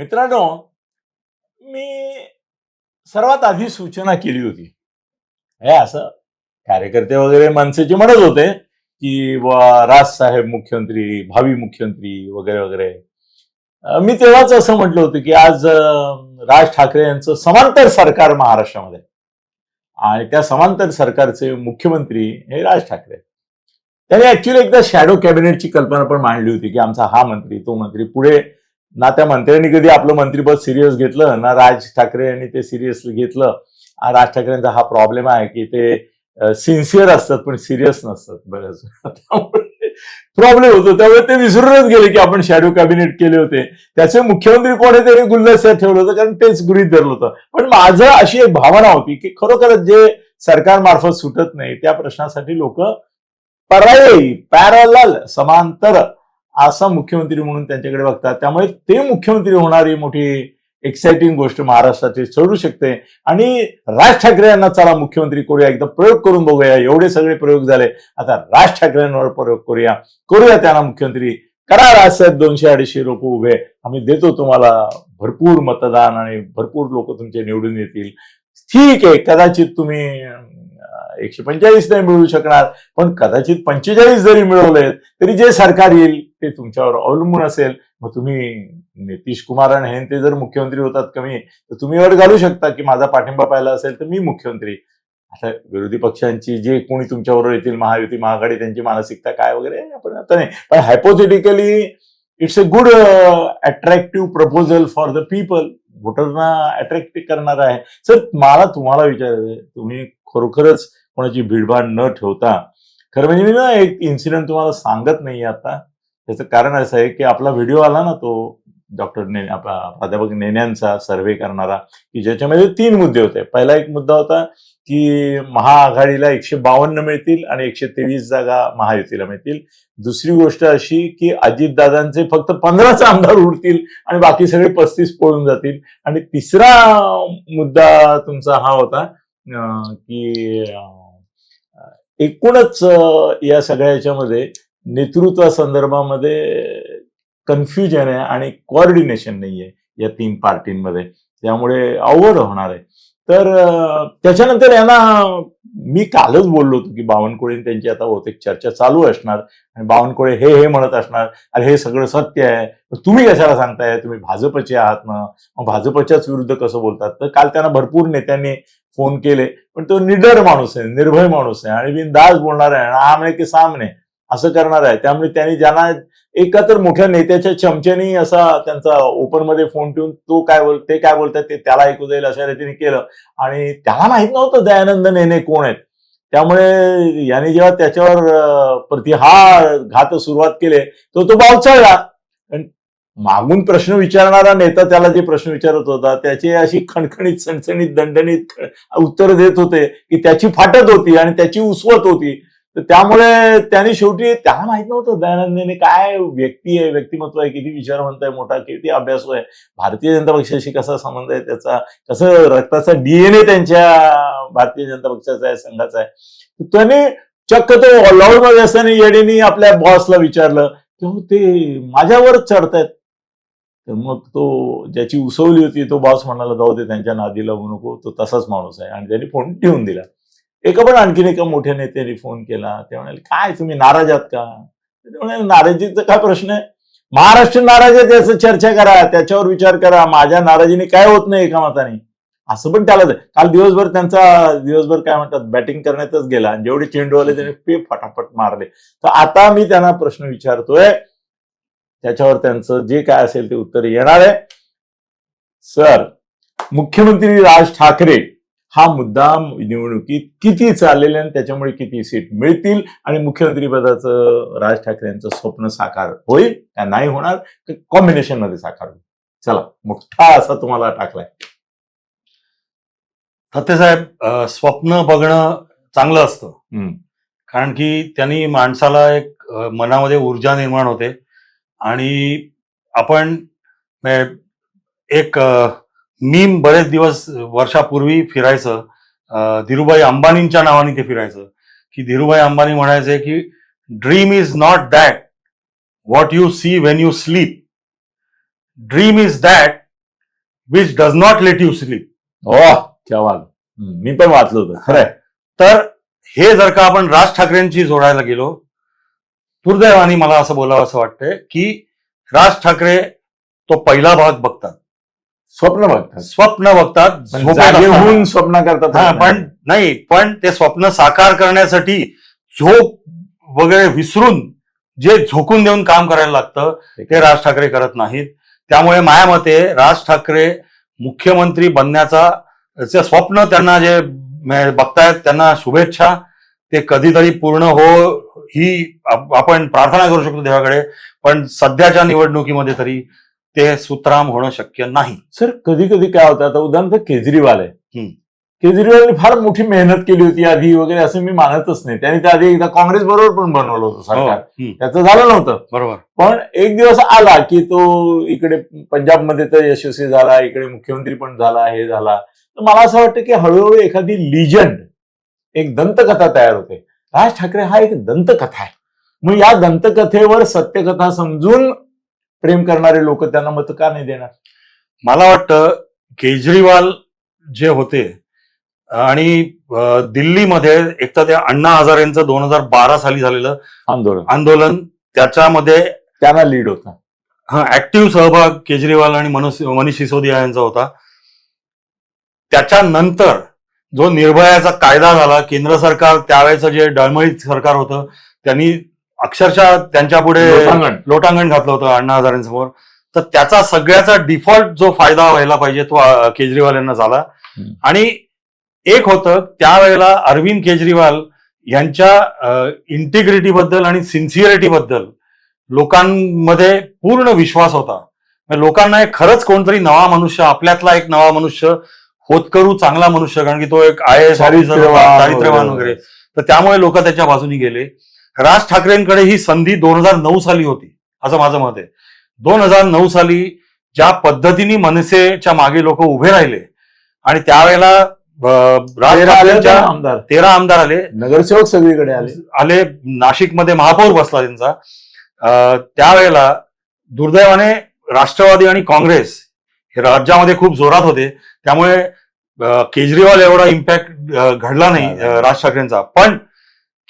मित्रांनो मी सर्वात आधी सूचना केली होती. हे असं कार्यकर्ते वगैरे मनसेचे म्हणत होते की राज साहेब मुख्यमंत्री भावी मुख्यमंत्री वगैरे वगैरे. मी तेव्हाच असं म्हटलं होतं की आज राज ठाकरे यांचं समांतर सरकार महाराष्ट्रामध्ये. आणि त्या समांतर सरकारचे मुख्यमंत्री हे राज ठाकरे. त्यांनी ऍक्च्युली एकदा शॅडो कॅबिनेटची कल्पना पण मांडली होती की आमचा हा मंत्री तो मंत्री पुढे ना त्या मंत्र्यांनी कधी आपलं मंत्रीपद सिरियस घेतलं ना राज ठाकरे यांनी ते सिरियसली घेतलं. राज ठाकरेंचा हा प्रॉब्लेम आहे की ते सिन्सिअर असतात पण सिरियस नसतात बऱ्याच त्यामुळे प्रॉब्लेम होतो. त्यामुळे ते विसरूनच गेले की आपण शॅडो कॅबिनेट केले होते. त्याचे मुख्यमंत्री कोण आहे त्यांनी गुलदस्त्यात ठेवलं होतं कारण तेच गृहित धरलं होतं. पण माझं अशी एक भावना होती की खरोखरच जे सरकारमार्फत सुटत नाही त्या प्रश्नासाठी लोक पर्यायी पॅरल समांतर असा मुख्यमंत्री म्हणून त्यांच्याकडे बघतात. त्यामुळे ते मुख्यमंत्री होणारी मोठी एक्साइटिंग गोष्ट महाराष्ट्राची ठरू शकते. आणि राज ठाकरे यांना चला मुख्यमंत्री करूया. एकदा प्रयोग करून बघूया. एवढे सगळे प्रयोग झाले. आता राज ठाकरेंवर प्रयोग करूया. करूया त्यांना मुख्यमंत्री. करा राजसाहेब दोनशे अडीचशे लोक उभे. आम्ही देतो तुम्हाला भरपूर मतदान आणि भरपूर लोक तुमचे निवडून येतील. ठीक आहे. कदाचित तुम्ही एकशे पंचेचाळीस नाही मिळू शकणार. पण कदाचित पंचेचाळीस जरी मिळवले तरी जे सरकार येईल ते तुमच्यावर अवलंबून असेल मग तुम्ही नितीश कुमार आणि हे ते जर मुख्यमंत्री होतात कमी तर तुम्ही वर घालू शकता की माझा पाठिंबा पाहिला असेल तर मी मुख्यमंत्री. आता विरोधी पक्षांची जे कोणी तुमच्याबरोबर येतील महायुती महाआघाडी त्यांची मानसिकता काय वगैरे आपण आता नाही. पण hypothetically it's a good attractive proposal for the people व्होटरना attract करणार आहे. सर मला तुम्हाला विचारायचं तुम्ही खरोखरच कोणाची भीडभाड न ठेवता खरं म्हणजे मी ना एक इन्सिडेंट तुम्हाला सांगत नाही आता. त्याचं कारण असं आहे की आपला व्हिडिओ आला ना तो डॉक्टर ने आपला प्राध्यापक नेण्यांचा सर्व्हे करणारा की ज्याच्यामध्ये तीन मुद्दे होते. पहिला एक मुद्दा होता की महाआघाडीला एकशे बावन्न मिळतील आणि एकशे तेवीस जागा महायुतीला मिळतील. दुसरी गोष्ट अशी की अजितदादांचे फक्त पंधराच आमदार उरतील आणि बाकी सगळे पस्तीस पळून जातील. आणि तिसरा मुद्दा तुमचा हा होता की एकूणच या सगळ्या याच्यामध्ये नेतृत्वा संदर्भामध्ये कन्फ्युजन आहे आणि कोऑर्डिनेशन नाहीये या तीन पार्टींमध्ये. त्यामुळे अवघड होणार आहे. तर त्याच्यानंतर यांना मी कालच बोललो होतो की बावनकुळे त्यांची आता बहुतेक चर्चा चालू असणार आणि बावनकुळे हे हे म्हणत असणार अरे हे सगळं सत्य आहे. तुम्ही कशाला सांगताय? तुम्ही भाजपचे आहात ना. मग भाजपच्याच विरुद्ध कसं बोलतात? तर काल त्यांना भरपूर नेत्यांनी फोन केले पण तो निडर माणूस आहे निर्भय माणूस आहे आणि बिनदास बोलणार आहे आणि आमने की सामने. असं करणार आहे. त्यामुळे त्यांनी ज्यांना एका तर मोठ्या नेत्याच्या चमच्यानी असा त्यांचा ओपनमध्ये फोन ठेवून तो काय बोल ते काय बोलतात ते त्याला ऐकू जाईल अशा रीतीने केलं. आणि त्याला माहीत नव्हतं दयानंद नेने कोण आहेत. त्यामुळे याने जेव्हा त्याच्यावर प्रतिहार घात सुरुवात केले तो तो बावचळला. आणि मागून प्रश्न विचारणारा नेता त्याला जे प्रश्न विचारत होता त्याची अशी खणखणीत सणसणीत दणदणीत उत्तर देत होते की त्याची फाटत होती आणि त्याची उसवत होती. तर त्यामुळे त्याने शेवटी त्याला माहीत नव्हतं दयानंदने काय व्यक्ती आहे व्यक्तिमत्व आहे किती विचारवंत आहे मोठा किती अभ्यासू आहे. भारतीय जनता पक्षाशी कसा संबंध आहे त्याचा कसं रक्ताचा डीएनए त्यांच्या भारतीय जनता पक्षाचा आहे संघाचा आहे. त्याने चक्क तो लाऊडमध्ये असताना येडीनी आपल्या बॉसला विचारलं तेव्हा ते माझ्यावरच चढतायत. तर मग तो ज्याची उसवली होती तो बॉस म्हणाला जाऊ दे त्यांच्या नादीला लागू नको तो तसाच माणूस आहे. आणि त्यांनी फोन ठेवून दिला. एका पण आणखीन एका मोठ्या नेत्याने फोन केला. ते म्हणाले काय तुम्ही नाराज आहात का? ते म्हणाले नाराजीचा काय प्रश्न आहे? महाराष्ट्र नाराज आहे त्याचं चर्चा करा त्याच्यावर विचार करा. माझ्या नाराजीने काय होत नाही एका मताने. असं पण त्याला काल दिवसभर त्यांचा दिवसभर काय म्हणतात बॅटिंग करण्यातच गेला. आणि जेवढे चेंडू आले त्याने पे फटाफट मारले. तर आता मी त्यांना प्रश्न विचारतोय. त्याच्यावर त्यांचं जे काय असेल ते उत्तर येणार आहे. सर मुख्यमंत्री राज ठाकरे हा मुद्दा निवडणुकीत किती चाललेला आणि त्याच्यामुळे किती सीट मिळतील आणि मुख्यमंत्री पदाचं राज ठाकरे यांचं स्वप्न साकार होईल का नाही होणार? कॉम्बिनेशनमध्ये साकार होईल? चला मोठा असा तुम्हाला टाकलाय. साहेब स्वप्न बघणं चांगलं असतं. कारण की त्यांनी माणसाला एक मनामध्ये ऊर्जा निर्माण होते. आणि आपण एक मीम बरेच दिवस वर्षापूर्वी फिरायचं. धीरूभाई अंबानींच्या नावाने ते फिरायचं. की धीरूभाई अंबानी म्हणायचे की dream is not that what you see when you sleep dream is that which does not let you sleep वा क्या बात. हम्म, मी पण वाचलं होतं. खरंय. तर हे जर का आपण राज ठाकरेंची जोडायला गेलो दुर्दैवाने मला असं बोलावं असं वाटतंय की राज ठाकरे तो पहिला भाग बघतात. स्वप्न बघतात. स्वप्न बघतात. होऊन स्वप्न करतात हा पण नाही पण ते स्वप्न साकार करण्यासाठी झोप वगैरे विसरून जे झोकून देऊन काम करायला लागतं ते राज ठाकरे करत नाहीत. त्यामुळे माझ्या मते राज ठाकरे मुख्यमंत्री बनण्याचा स्वप्न त्यांना जे बघतायत त्यांना शुभेच्छा. ते कधीतरी पूर्ण हो ही आप- आपण प्रार्थना करू शकतो देवाकडे. पण सध्याच्या निवडणुकीमध्ये तरी ते सुतराम होणं शक्य नाही. सर कधी कधी काय होतं आता उदाहरणार्थ केजरीवाल आहे. हम्म. केजरीवालने फार मोठी मेहनत केली होती आधी वगैरे असं मी मानतच नाही. त्याने त्या आधी एकदा काँग्रेस बरोबर पण बनवलं होतं हो, सरकार. त्याचं झालं नव्हतं. बरोबर. पण एक दिवस आला की तो इकडे पंजाबमध्ये तर यशस्वी झाला इकडे मुख्यमंत्री पण झाला हे झाला. तर मला असं वाटतं की हळूहळू एखादी लिजंड एक दंतकथा तयार होते. राज ठाकरे हा एक दंतकथा आहे. मग या दंतकथेवर सत्यकथा समजून प्रेम करणारे लोक त्यांना मत का नाही देणार? मला वाटतं केजरीवाल जे होते आणि दिल्लीमध्ये एक तर त्या अण्णा हजारेंचं दोन हजार बारा साली झालेलं आंदोलन. आंदोलन त्याच्यामध्ये त्यांना लीड होता. हा ऍक्टिव्ह सहभाग केजरीवाल आणि मनोज मनीष सिसोदिया यांचा होता. त्याच्यानंतर जो निर्भयाचा कायदा झाला केंद्र सरकार त्यावेळेचं जे डळमळीत सरकार होतं त्यांनी अक्षरशः त्यांच्या पुढे लोटांगण. लोटांगण घातलं होतं अण्णा हजारेंसमोर. तर त्याचा सगळ्याचा डिफॉल्ट जो फायदा व्हायला पाहिजे तो केजरीवाल यांना झाला. आणि एक होतं त्यावेळेला अरविंद केजरीवाल यांच्या इंटिग्रिटी बद्दल आणि सिन्सिअरिटी बद्दल लोकांमध्ये पूर्ण विश्वास होता. लोकांना एक खरंच कोणतरी नवा मनुष्य आपल्यातला एक नवा मनुष्य होतकरू चांगला मनुष्य कारण की तो एक आय एस चारित्र्यवान वगैरे. तर त्यामुळे लोक त्याच्या बाजूनी गेले. राज ठाकरेंकडे ही संधी दोन हजार नऊ साली होती असं माझं मत आहे. दोन हजार नऊ साली ज्या पद्धतीने मनसेच्या मागे लोक उभे राहिले आणि त्यावेळेला राज ठाकरेंच्या आमदार. तेरा आमदार आले. नगरसेवक सगळीकडे आले. आले नाशिकमध्ये महापौर बसला त्यांचा. त्यावेळेला दुर्दैवाने राष्ट्रवादी आणि काँग्रेस हे राज्यामध्ये खूप जोरात होते. त्यामुळे केजरीवाल एवढा इम्पॅक्ट घडला नाही राज ठाकरेंचा. पण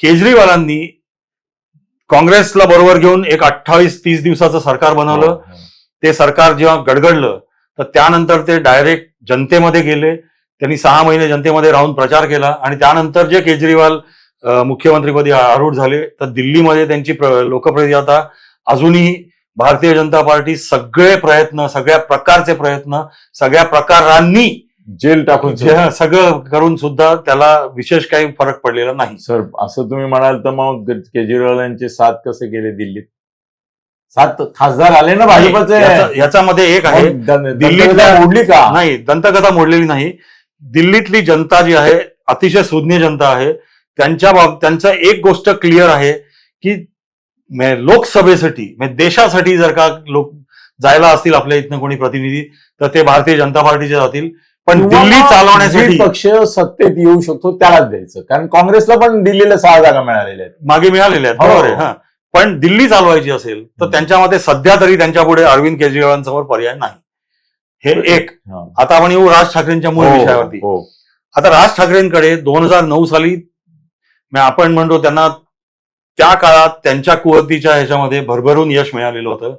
केजरीवालांनी काँग्रेसला बरोबर घेऊन एक अठ्ठावीस तीस दिवसाचं सरकार बनवलं. ते सरकार जेव्हा गडगडलं तर त्यानंतर ते डायरेक्ट जनतेमध्ये गेले. त्यांनी सहा महिने जनतेमध्ये राहून प्रचार केला आणि त्यानंतर जे केजरीवाल मुख्यमंत्रीपदी आरूढ झाले तर दिल्लीमध्ये त्यांची प्र- लोकप्रियता अजूनही भारतीय जनता पार्टी सगळे प्रयत्न सगळ्या प्रकारचे प्रयत्न सगळ्या प्रकारांनी जेल टाकून जे- सगळं करून सुद्धा त्याला विशेष काही फरक पडलेला नाही. सर असं तुम्ही म्हणाल तर मग केजरीवाल यांचे सात कसे गेले दिल्लीत? सात खासदार आले ना भाजपचे. याचा- याच्यामध्ये एक आहे. मग दं- दिल्लीतल्या- दंतकथा मोडली का? नाही दंतकथा मोडलेली नाही. दिल्लीतली जनता जी आहे अतिशय सुज्ञ जनता आहे त्यांच्या बाब त्यांचं एक गोष्ट क्लिअर आहे की मे- लोकसभेसाठी म्हणजे देशासाठी जर का लोक जायला असतील आपल्या इथनं कोणी प्रतिनिधी तर ते भारतीय जनता पार्टीचे जातील. पण दिल्ली चालवण्यासाठी पक्ष सत्तेत येऊ शकतो त्यालाच द्यायचं कारण काँग्रेसला पण दिल्लीला सहा जागा मिळालेल्या आहेत मागे मिळालेले आहेत हो. बरोबर आहे पण दिल्ली चालवायची असेल तर. त्यांच्यामध्ये सध्या तरी त्यांच्या पुढे अरविंद केजरीवालांसमोर पर्याय नाही हे एक. आता आपण येऊ राज ठाकरेंच्या मूळ हो, विषयावरती हो. आता राज ठाकरेंकडे दोन हजार नऊ साली आपण म्हणतो त्यांना त्या काळात त्यांच्या कुवतीच्या ह्याच्यामध्ये भरभरून यश मिळालेलं होतं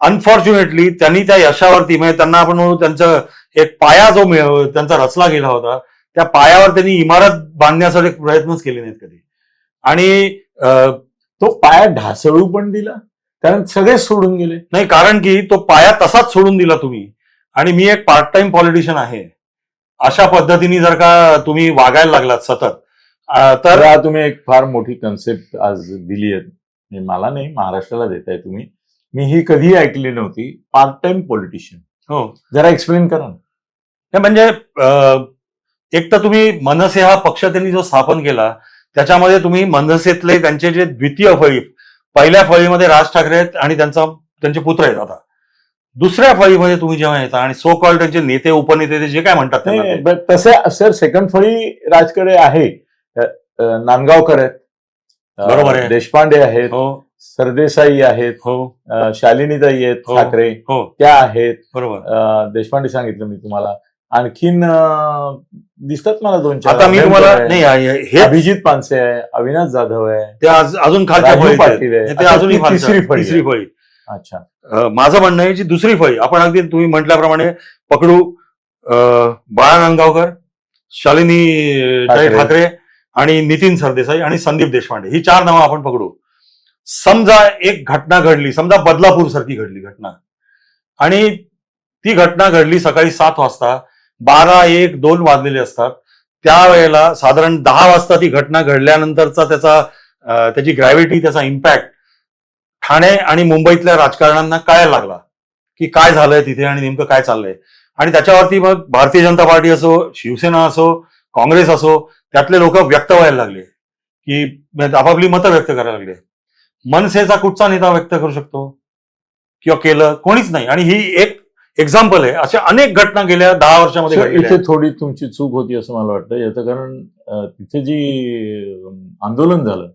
अनफॉर्च्युनेटली त्यांनी त्या यशावरती म्हणजे त्यांना आपण म्हणू त्यांचं एक पाया जो त्यांचा रचला गेला होता त्या पायावर त्यांनी इमारत बांधण्यासाठी प्रयत्नच केले नाहीत कधी. आणि अं, तो पाया ढासळू पण दिला कारण सगळे सोडून गेले. नाही कारण की तो पाया तसाच सोडून दिला तुम्ही. आणि मी एक पार्ट टाइम पॉलिटिशियन आहे. अशा पद्धतीने जर का तुम्ही वागायला लागलात सतत तर तुम्ही एक फार मोठी कन्सेप्ट आज दिली आहे. मला नाही महाराष्ट्राला देताय तुम्ही. मी ही कधीही ऐकली नव्हती. पार्ट टाइम पॉलिटिशियन हो जरा एक्सप्लेन करा ना. म्हणजे एक तर तुम्ही मनसे हा पक्ष त्यांनी जो स्थापन केला त्याच्यामध्ये तुम्ही मनसेतले त्यांचे जे द्वितीय फळी पहिल्या फळीमध्ये राज ठाकरे आहेत आणि त्यांचा त्यांचे पुत्र आहेत आता. दुसऱ्या फळीमध्ये तुम्ही जेव्हा येता आणि सो कॉल त्यांचे नेते उपनेते ते जे काय म्हणतात तसे सर सेकंड फळी राजकडे आहे. नांदगावकर आहेत. बरोबर आहे. देशपांडे आहेत. हो. सरदेसाई आहेत हो. शालिनीताई आहेत हो. ठाकरे हो. त्या आहेत. बरोबर. अं, देशपांडे सांगितलं मी तुम्हाला. आणखीन अं, दिसतात मला दोन चार आता मी अभ्यंकर तुम्हाला आहे, नाही हे अभिजित पानसे आहे अविनाश जाधव आहे. ते आज- अजून खालच्या राजू फळीत आहेत. पाटील आहे. ते आता अजूनही ती खालच्या- तिसरी फळी तिसरी आहे. फळी. अच्छा. अं, माझं म्हणणं आहे जी दुसरी फळी आपण अगदी तुम्ही म्हटल्याप्रमाणे पकडू अं, बाळा नांदगावकर शालिनी अं, ताई ठाकरे. ठाकरे आणि नितीन सरदेसाई आणि संदीप देशपांडे. ही चार नावं आपण पकडू. समजा एक घटना घडली समजा बदलापूर सारखी घडली घटना. आणि ती घटना घडली सकाळी सात वाजता बारा एक दोन वाजलेले असतात. त्यावेळेला साधारण दहा वाजता ती घटना घडल्यानंतरचा त्याचा त्याची ग्रॅव्हिटी त्याचा इम्पॅक्ट ठाणे आणि मुंबईतल्या राजकारण्यांना कळायला लागला? की काय झालंय तिथे आणि नेमकं काय चाललंय? आणि त्याच्यावरती मग भारतीय जनता पार्टी असो शिवसेना असो काँग्रेस असो त्यातले लोक व्यक्त व्हायला लागले. की आपापली मतं व्यक्त करायला लागले. मनसेचा कुठचा नेता व्यक्त करू शकतो? किंवा केलं? कोणीच नाही. आणि ही एक एक्झाम्पल आहे. अशा अनेक घटना गेल्या दहा वर्षामध्ये इथे. थोडी तुमची चूक होती असं मला वाटतं. याचं कारण तिथे जी आंदोलन झालं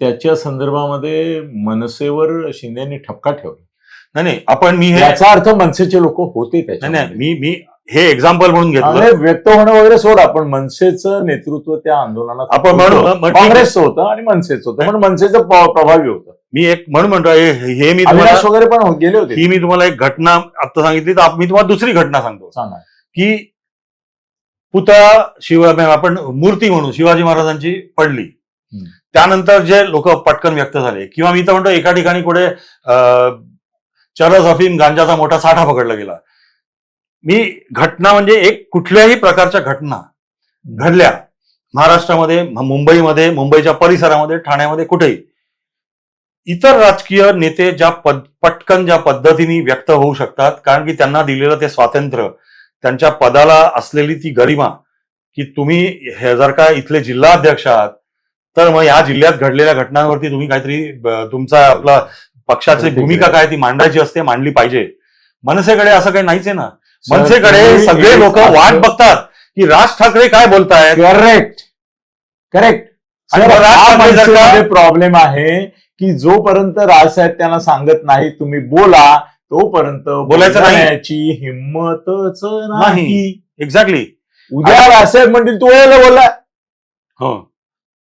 त्याच्या संदर्भामध्ये मनसेवर शिंदेनी ठपका ठेवला. नाही नाही. आपण मी याचा अर्थ मनसेचे लोक होते नाही. मी मी हे एक्झाम्पल म्हणून घेतलं. व्यक्त होणं वगैरे सोडा पण मनसेचं नेतृत्व त्या आंदोलनात आपण म्हणू- होतं. मग ठीक आहे. काँग्रेसचं होतं आणि मनसेचं होतं. पण मनसेचं प्रभावी होतं. मी एक म्हणून म्हणतो हे मी तुम्हाला वगैरे पण हो- गेले होते. ही मी तुम्हाला एक घटना आता सांगितली तर मी तुम्हाला दुसरी घटना सांगतो. सांगा. की पुतळा शिव म्हणजे आपण मूर्ती म्हणू शिवाजी महाराजांची पडली. त्यानंतर जे लोक पटकन व्यक्त झाले किंवा मी तर म्हणतो एका ठिकाणी कुठे चरस अफीम गांजाचा मोठा साठा पकडला गेला. मी घटना म्हणजे एक कुठल्याही प्रकारच्या घटना घडल्या महाराष्ट्रामध्ये मुंबईमध्ये मुंबईच्या परिसरामध्ये ठाण्यामध्ये कुठेही. इतर राजकीय नेते ज्या पद पटकन ज्या पद्धतीने व्यक्त होऊ शकतात कारण की त्यांना दिलेलं ते स्वातंत्र्य त्यांच्या पदाला असलेली ती गरिमा की तुम्ही हे जर का इथले जिल्हाध्यक्ष आहात तर मग या जिल्ह्यात घडलेल्या घटनांवरती तुम्ही काहीतरी तुमचा आपला पक्षाची. भूमिका काय ती मांडायची असते मांडली पाहिजे. मनसेकडे असं काही नाहीच आहे ना. मनसेकडे सगळे लोक वाट बघतात की राज ठाकरे काय बोलतायत. करेक्ट करेक्ट आणि प्रॉब्लेम आहे की जोपर्यंत राजसाहेब त्यांना सांगत नाही तुम्ही बोला तोपर्यंत बोलायचं नाही. बोलण्याची हिंमतच नाही. एक्झॅक्टली उद्या राजसाहेब म्हणतील तू बोलला. हो.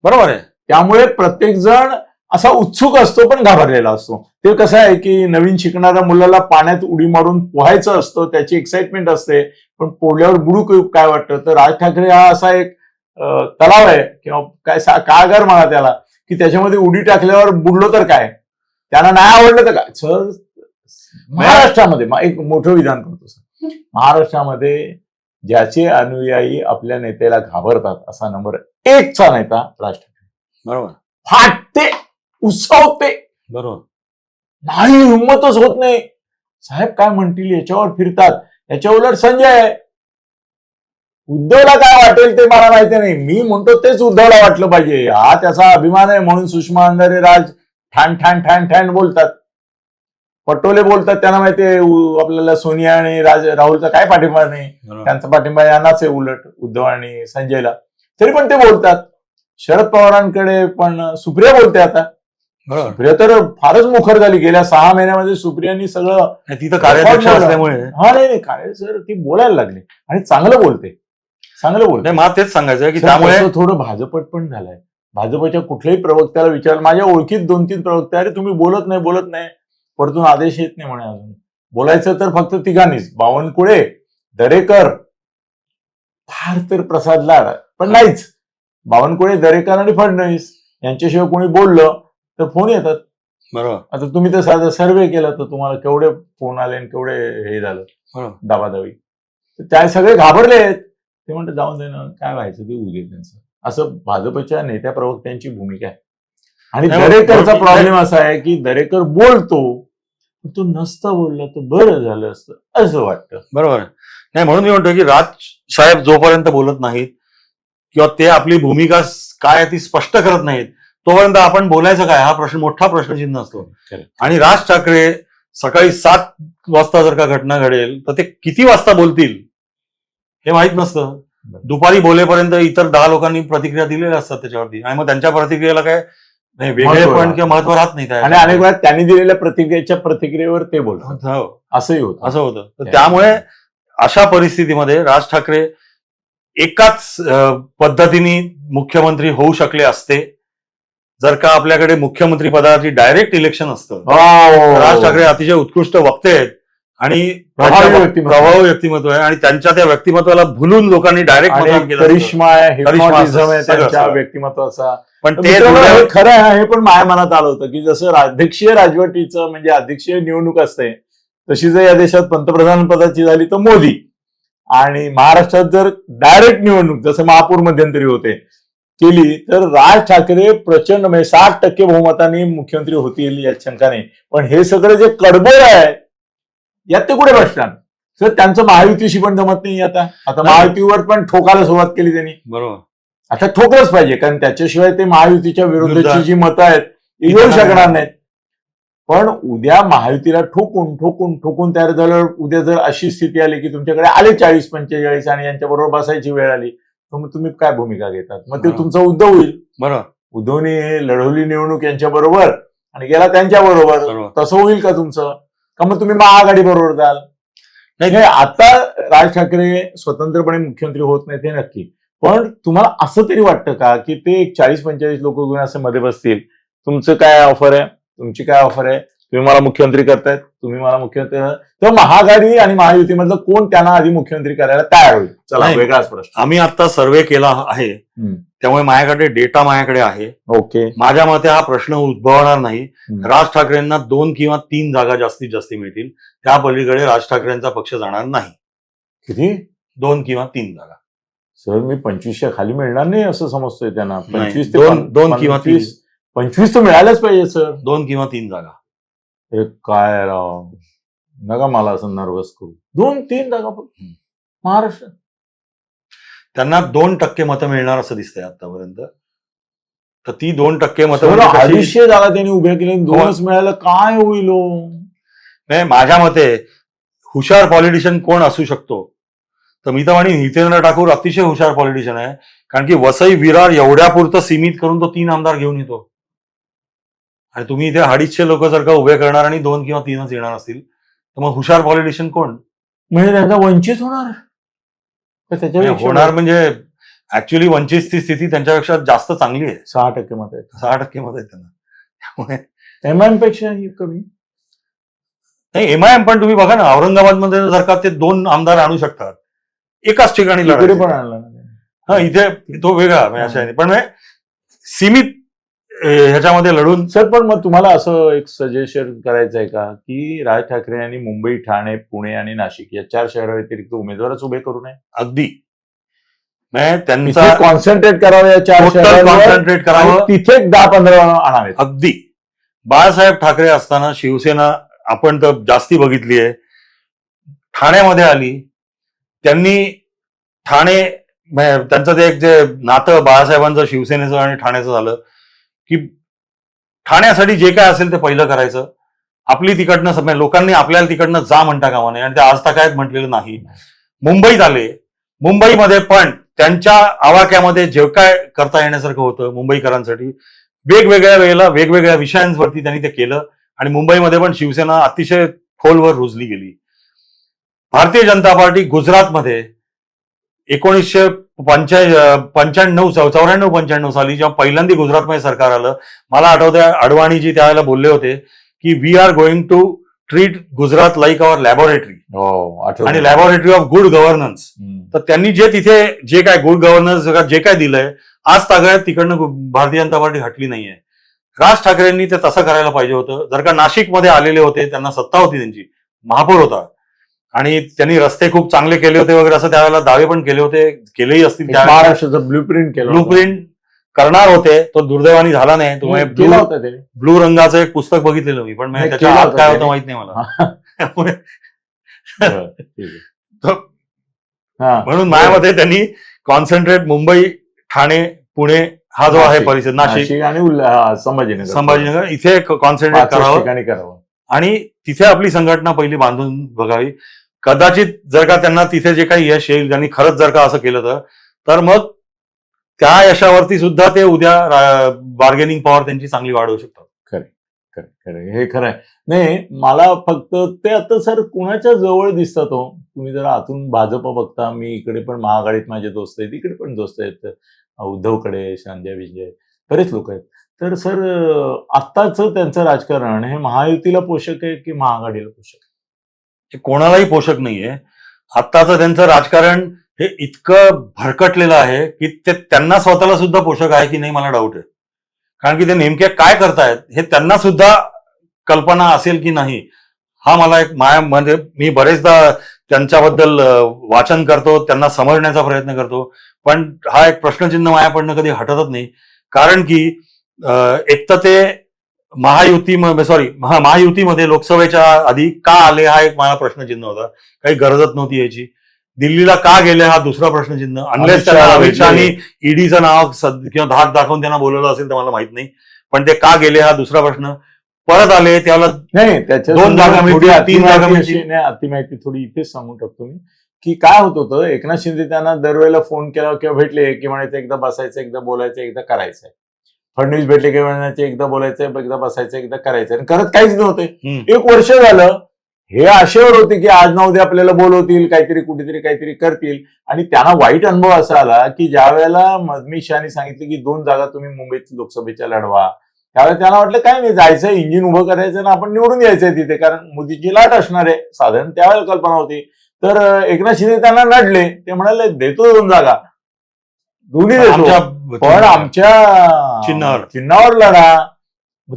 बरोबर आहे. त्यामुळे प्रत्येक जण असा उत्सुक असतो पण घाबरलेला असतो. ते कसं आहे की नवीन शिकणाऱ्या मुलाला पाण्यात उडी मारून पोहायचं असतं त्याची एक्साइटमेंट असते पण पोळल्यावर बुडू क- काय वाटतं? तर राज ठाकरे हा असा एक तलाव आहे किंवा काय काळगार म्हणा त्याला की त्याच्यामध्ये उडी टाकल्यावर बुडलो तर काय? त्यांना नाही आवडलं तर काय? सर महाराष्ट्रामध्ये एक मोठं विधान करतो सर. महाराष्ट्रामध्ये ज्याचे अनुयायी आपल्या नेत्याला घाबरतात असा नंबर एकचा नेता राज ठाकरे. बरोबर. फाटते उत्सावते बरोबर. नाही हिंमतच होत नाही. साहेब काय म्हणतील याच्यावर फिरतात. याच्या उलट संजय उद्धवला काय वाटेल ते मला माहिती नाही. मी म्हणतो तेच उद्धवला वाटलं पाहिजे. हा त्याचा अभिमान आहे म्हणून सुषमा अंधारे राज ठाण ठाण ठाण ठाण बोलतात. पटोले बोलतात त्यांना माहिती आहे उ- आपल्याला सोनिया आणि राज राहुलचा काय पाठिंबा नाही. त्यांचा पाठिंबा यांनाच आहे उलट उद्धव आणि संजयला. तरी पण ते बोलतात. शरद पवारांकडे पण सुप्रिया बोलते आता. सुप्रिया तर फारच मुखर झाली. गेल्या सहा महिन्यामध्ये सुप्रियानी सगळं तिथं बोला. असल्यामुळे. हा नाही नाही काय सर ती बोलायला लागली. आणि चांगलं बोलते. चांगलं बोलते. मला तेच सांगायचं की त्यामुळे थोडं भाजपट पण झालंय. भाजपच्या कुठल्याही प्रवक्त्याला विचार माझ्या ओळखीत दोन तीन प्रवक्ते अरे तुम्ही बोलत नाही बोलत नाही. परतून आदेश येत नाही म्हणे अजून. बोलायचं तर फक्त तिघांनीच. बावनकुळे दरेकर. फार तर प्रसाद लाड पण नाहीच. बावनकुळे दरेकर आणि फडणवीस यांच्याशिवाय कोणी बोललं तर फोन येतात. बरोबर. आता तुम्ही तर साधा सर्वे केला तर तुम्हाला केवढे फोन आले आणि केवढे हे झालं. बरोबर. दाबादाबी. तर त्या सगळे घाबरले आहेत. ते म्हणतात जाऊन दे ना काय व्हायचं ते उद्या त्यांचं असं भाजपच्या नेत्या प्रवक्त्यांची भूमिका आहे. आणि दरेकरचा. प्रॉब्लेम असा आहे की दरेकर बोलतो तो नसता बोलला तर बरं झालं असतं असं वाटतं. बरोबर. नाही म्हणून मी म्हणतो की राज साहेब जोपर्यंत बोलत नाहीत किंवा ते आपली भूमिका काय ती स्पष्ट करत नाहीत तोपर्यंत आपण बोलायचं काय? हा प्रश्न मोठा प्रश्नचिन्ह असतो. आणि राज ठाकरे सकाळी सात वाजता जर का घटना घडेल तर ते किती वाजता बोलतील? हे माहीत नसतं. दुपारी बोलेपर्यंत इतर दहा लोकांनी प्रतिक्रिया दिलेल्या असतात त्याच्यावरती. आणि मग त्यांच्या प्रतिक्रियेला काय? नाही, वेगळे महत्त्व पण राहत. किंवा महत्त्व राहत नाही त्या आणि अनेक वेळा त्यांनी दिलेल्या प्रतिक्रियेच्या प्रतिक्रियेवर ते बोलतात. हो, असंही होतं. असं होतं. तर त्यामुळे अशा परिस्थितीमध्ये राज ठाकरे एकाच पद्धतीने मुख्यमंत्री होऊ शकले असते. जर का आपल्याकडे मुख्यमंत्री पदाची डायरेक्ट इलेक्शन असतं तर राज ठाकरे अतिशय उत्कृष्ट वक्ते आहेत आणि प्रभावी व्यक्तिमत्व. प्रभावी व्यक्तिमत्व आहे आणि त्यांच्या त्या व्यक्तिमत्वाला भुलून लोकांनी डायरेक्ट मतदान केलं. करिश्मा आहे. व्यक्तिमत्वाचा पण ते हे खरं आहे हे पण माझ्या मनात आलं होतं की जसं अध्यक्षीय राजवटीचं म्हणजे अध्यक्षीय निवडणूक असते तशी जर या देशात पंतप्रधान पदाची झाली तर मोदी आणि महाराष्ट्रात जर डायरेक्ट निवडणूक जसं महापूर मध्यंतरी होते केली तर राज ठाकरे प्रचंड म्हणजे साठ टक्के बहुमताने मुख्यमंत्री होतील यात शंका नाही पण हे सगळं जे कडबोळ आहे यात ते कुठे बसणार? सर त्यांचं महायुतीशी पण जमत नाही आता. आता महायुतीवर पण ठोकायला सुरुवात केली त्यांनी. बरोबर. आता ठोकलंच पाहिजे कारण त्याच्याशिवाय ते महायुतीच्या विरुद्ध- जी मतं आहेत ती येऊ शकणार नाहीत. पण उद्या महायुतीला ठोकून ठोकून ठोकून तयार झाल्यावर उद्या जर अशी स्थिती आली की तुमच्याकडे आले चाळीस पंचेचाळीस आणि यांच्याबरोबर बसायची वेळ आली मग तुम्ही काय भूमिका घेतात? मग ते बरोबर. तुमचं उद्धव होईल. बरोबर. उद्धवने लढवली निवडणूक यांच्या बरोबर आणि गेला त्यांच्या बरोबर. बरोबर. तसं होईल का तुमचं? का मग तुम्ही महाआघाडी बरोबर जाल? नाही. हे आता राज ठाकरे स्वतंत्रपणे मुख्यमंत्री होत नाहीत हे नक्की. पण तुम्हाला असं तरी वाटतं का की ते एक चाळीस पंचेचाळीस लोक घेऊन असं मध्ये बसतील? तुमचं काय ऑफर आहे? तुमची काय ऑफर आहे? तुम्ही मला मुख्यमंत्री करतायत तुम्ही मला मुख्यमंत्री. तर महाआघाडी आणि महायुतीमधलं कोण त्यांना आधी मुख्यमंत्री करायला तयार होईल? चला. वेगळाच प्रश्न. आम्ही आता सर्वे केला आहे. त्यामुळे माझ्याकडे डेटा माझ्याकडे आहे. ओके. माझ्या मते हा प्रश्न उद्भवणार नाही. राज ठाकरेंना दोन किंवा तीन जागा जास्तीत जास्त मिळतील. त्या पलीकडे राज ठाकरेंचा पक्ष जाणार नाही. किती? दोन किंवा तीन जागा. सर मी पंचवीसच्या खाली मिळणार नाही असं समजतोय त्यांना. पंचवीस दोन- किंवा. पंचवीस पंचवीस तर मिळायलाच पाहिजे सर. दोन किंवा तीन जागा. हे काय राव? नका मला असं नर्वस करू. दोन तीन जागा फक्त. महाराष्ट्र. त्यांना दोन टक्के मतं मिळणार असं दिसतंय आतापर्यंत. तर ती दोन टक्के मतं म्हणजे कशी- अडीचशे जागा त्यांनी उभ्या केल्या दोनच मिळायला काय होईल हो? नाही, माझ्या मते हुशार पॉलिटिशियन कोण असू शकतो? तर मी तर म्हणेन हितेंद्र ठाकूर अतिशय हुशार पॉलिटिशियन आहे. कारण की वसई विरार एवढ्या पुरतं सीमित करून तो तीन आमदार घेऊन येतो. आणि तुम्ही इथे अडीचशे लोक जर का उभे करणार आणि दोन किंवा तीनच येणार असतील तर मग हुशार पॉलिटिशियन कोण? म्हणजे त्यांचा वंचित होणार. का त्याच्यापेक्षा होणार म्हणजे ऍक्च्युली वंचितची स्थिती त्यांच्यापेक्षा जास्त चांगली आहे. सहा टक्के मत आहेत. सहा टक्के मत आहे त्यांना. त्यामुळे एमआयएमपेक्षा ही कमी. नाही एमआयएम पण तुम्ही बघा ना औरंगाबादमध्ये जर का ते दोन आमदार आणू शकतात एकाच ठिकाणी. पण आणलं. हा इथे तो वेगळा म्हणजे अशा आहे. पण म्हणजे सीमित ह्याच्यामध्ये लढून? सर पण मग तुम्हाला असं एक सजेशन करायचं आहे का? की राज ठाकरे यांनी मुंबई ठाणे पुणे आणि नाशिक या चार शहरा व्यतिरिक्त उमेदवारच उभे करू नये? अगदी. त्यांचा कॉन्सन्ट्रेट करावं या चार कॉन्सन्ट्रेट करावं. तिथे दहा पंधरा आणावेत. अगदी. बाळासाहेब ठाकरे असताना शिवसेना आपण तर जास्ती बघितली आहे. ठाण्यामध्ये आली. त्यांनी ठाणे त्यांचं ते एक जे नातं बाळासाहेबांचं शिवसेनेचं आणि ठाण्याचं झालं. की ठाण्यासाठी जे काय असेल ते पहिलं करायचं. आपली तिकडनं सम- म्हणजे लोकांनी आपल्याला तिकडनं जा म्हणता कामा नये. आणि ते आज तक म्हटलेलं नाही. मुंबईत आले. मुंबईमध्ये पण त्यांच्या आवाक्यामध्ये जे काय करता येण्यासारखं होतं मुंबईकरांसाठी वेगवेगळ्या वेळेला वेगवेगळ्या विषयांवरती त्यांनी ते केलं. आणि मुंबईमध्ये पण शिवसेना अतिशय खोलवर रुजली गेली. भारतीय जनता पार्टी गुजरातमध्ये एकोणीसशे पंच्या पंच्याण्णव चौऱ्याण्णव पंच्याण्णव साली जेव्हा पहिल्यांदा गुजरातमध्ये सरकार आलं मला आठवतंय अडवाणीजी त्यावेळेला बोलले होते की we are going to treat Gujarat like our laboratory आठवतं. आणि लॅबोरेटरी ऑफ गुड गव्हर्नन्स. तर त्यांनी जे तिथे जे काय गुड गव्हर्नन्स जे काय दिलंय आज तागळ्यात तिकडनं भारतीय जनता पार्टी हटली नाहीये. राज ठाकरेंनी ते तसं करायला पाहिजे होतं. जर का नाशिकमध्ये आलेले होते त्यांना सत्ता होती त्यांची. महापौर होता. आणि त्यांनी रस्ते खूप चांगले केले होते वगैरे असं त्यावेळेला दावे पण केले होते केलेही असतील महाराष्ट्राचं ब्ल्यू प्रिंट केलं ब्लू होतं. प्रिंट करणार होते तो दुर्दैवाने झाला नाही तुम्ही ब्लू. ब्लू रंगाचं एक पुस्तक बघितलेलं मी पण नाही, त्याच्या आत काय. होतं माहीत नाही मला हा. म्हणून माझ्यामध्ये त्यांनी कॉन्सन्ट्रेट मुंबई ठाणे पुणे हा जो आहे. परिसर नाशिक आणि संभाजीनगर संभाजीनगर इथे कॉन्सन्ट्रेट करावं करावं आणि तिथे आपली संघटना पहिली बांधून बघावी कदाचित जर का त्यांना तिथे जे काही यश येईल त्यांनी खरंच जर का असं केलं तर तर मग त्या यशावरती सुद्धा ते उद्या बार्गेनिंग पॉवर त्यांची चांगली वाढवू शकतात. खरं खरे हे खरं आहे नाही मला फक्त ते आता सर कुणाच्या जवळ दिसतात हो? तुम्ही जर आतून भाजप बघता मी इकडे पण महाआघाडीत माझे दोस्त आहेत इकडे पण दोस्त आहेत. उद्धवकडे संजय विजय बरेच लोक आहेत. तर सर आत्ताच त्यांचं राजकारण हे महायुतीला पोषक आहे की महाआघाडीला पोषक आहे? हे कोणालाही पोषक नाहीये. आत्ताचं त्यांचं राजकारण हे इतकं भरकटलेलं आहे की ते त्यांना स्वतःला सुद्धा पोषक आहे की नाही मला डाऊट आहे. कारण की ते नेमक्या काय करतायत हे त्यांना सुद्धा कल्पना असेल की नाही. हा मला एक माया म्हणजे मी बरेचदा त्यांच्याबद्दल वाचन करतो त्यांना समजण्याचा प्रयत्न करतो. पण हा एक प्रश्नचिन्ह मायाकडनं कधी हटतच नाही. कारण की एक तर ते महायुती सॉरी महायुतीमध्ये लोकसभेच्या आधी का आले हा एक मला प्रश्नचिन्ह होता. काही गरजच नव्हती याची. दिल्लीला का गेले हा दुसरा प्रश्नचिन्ह अनलेस अमित. शहानी ईडीचं नाव किंवा धाक दाखवून त्यांना बोलवलं असेल तर मला माहीत नाही. पण ते का गेले हा दुसरा प्रश्न. परत आले त्याला नाही त्याच्या दोन जागा मिळतील, तीन जागा मिळतील. नाही अतिमाहिती थोडी इथेच सांगून टाकतो मी. की काय होत होतं एकनाथ शिंदे त्यांना दरवेळेला फोन केला किंवा भेटले की म्हणायचं एकदा बसायचं एकदा बोलायचं एकदा करायचंय फडणवीस भेटले की म्हणायचे एकदा बोलायचं एकदा बसायचं एकदा करायचं. आणि करत काहीच नव्हते. एक वर्ष झालं हे आशेवर होते की आज ना उद्या आपल्याला बोलवतील काहीतरी कुठेतरी काहीतरी करतील. आणि त्यांना वाईट अनुभव असा आला की ज्या वेळेला मदमी शहानी सांगितलं की दोन जागा तुम्ही मुंबईत लोकसभेच्या लढवा त्यावेळेला त्यांना वाटलं काय नाही जायचं इंजिन उभं करायचं आणि आपण निवडून यायचंय तिथे. कारण मोदीची लाट असणार आहे साधारण त्यावेळेला कल्पना होती. तर एकनाथ शिंदे त्यांना नडले ते म्हणाले देतो दोन जागा. दोन्ही देतो पण आमच्या चिन्हावर. चिन्हावर लढा.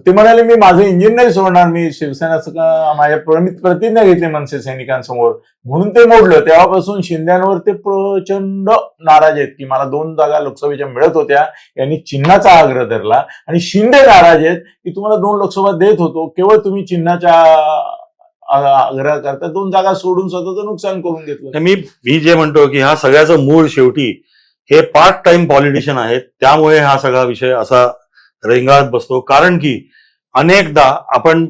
ते म्हणाले मी माझं इंजिन नाही सोडणार. मी शिवसेनाचं माझ्या प्रमित प्रतिज्ञा घेतली मनसे सैनिकांसमोर. म्हणून ते मोडलं. तेव्हापासून शिंद्यांवर ते प्रचंड नाराज आहेत की मला दोन जागा लोकसभेच्या मिळत होत्या. यांनी चिन्हाचा आग्रह धरला. आणि शिंदे नाराज आहेत की तुम्हाला दोन लोकसभा देत होतो. केवळ तुम्ही चिन्हाच्या आग्रह करता दोन जागा सोडून स्वतःचं नुकसान करून घेतलं. मी मी जे म्हणतो की हा सगळ्याचं मूळ शेवटी हे पार्ट टाइम पॉलिटिशियन आहेत. त्यामुळे हा सगळा विषय असा रेंगाळत बसतो. कारण की अनेकदा आपण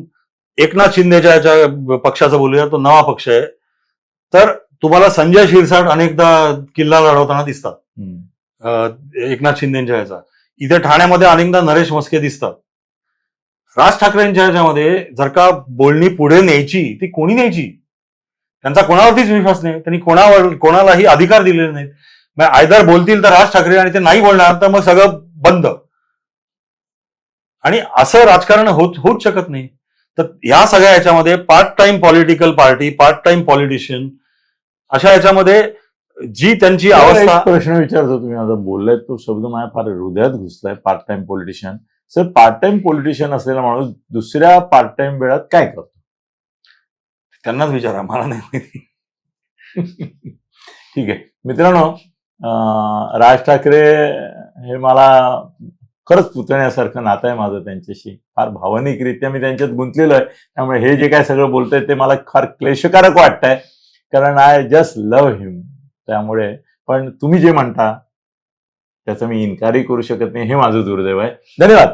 एकनाथ शिंदेच्या याच्या पक्षाचं बोलूया. तो नवा पक्ष आहे. तर तुम्हाला संजय शिरसाट अनेकदा किल्ला लढवताना दिसतात. एकनाथ शिंदेच्या याचा. इथे ठाण्यामध्ये अनेकदा नरेश मस्के दिसतात. राज ठाकरेंच्या ह्याच्यामध्ये जर का बोलणी पुढे न्यायची ती कोणी न्यायची? त्यांचा कोणावरतीच विश्वास नाही. त्यांनी कोणावर कोणालाही अधिकार दिलेले नाहीत. मग आयदर बोलतील तर राज ठाकरे आणि ते नाही बोलणार तर मग सगळं बंद. आणि असं राजकारण होत होऊच शकत नाही. तर ह्या सगळ्या याच्यामध्ये part time political party part time politician अशा याच्यामध्ये जी त्यांची अवस्था प्रश्न विचारतो तुम्ही. आता बोललाय तो शब्द माझ्या फार हृदयात घुसलाय part time politician sir part time politician असलेला माणूस दुसऱ्या पार्ट टाइम वेळात काय करतो? त्यांनाच विचारा मला नाही माहिती. ठीक आहे. मित्रांनो राज ठाकरे हे मला खरंच पुतण्यासारखं नातं आहे माझं त्यांच्याशी. फार भावनिकरित्या मी त्यांच्यात गुंतलेलो आहे. त्यामुळे हे जे काय सगळं बोलतंय ते मला फार क्लेशकारक वाटतंय. कारण आय जस्ट लव्ह हिम त्यामुळे पण तुम्ही जे म्हणता त्याचं मी इन्कारही करू शकत नाही हे माझं दुर्दैव आहे. धन्यवाद.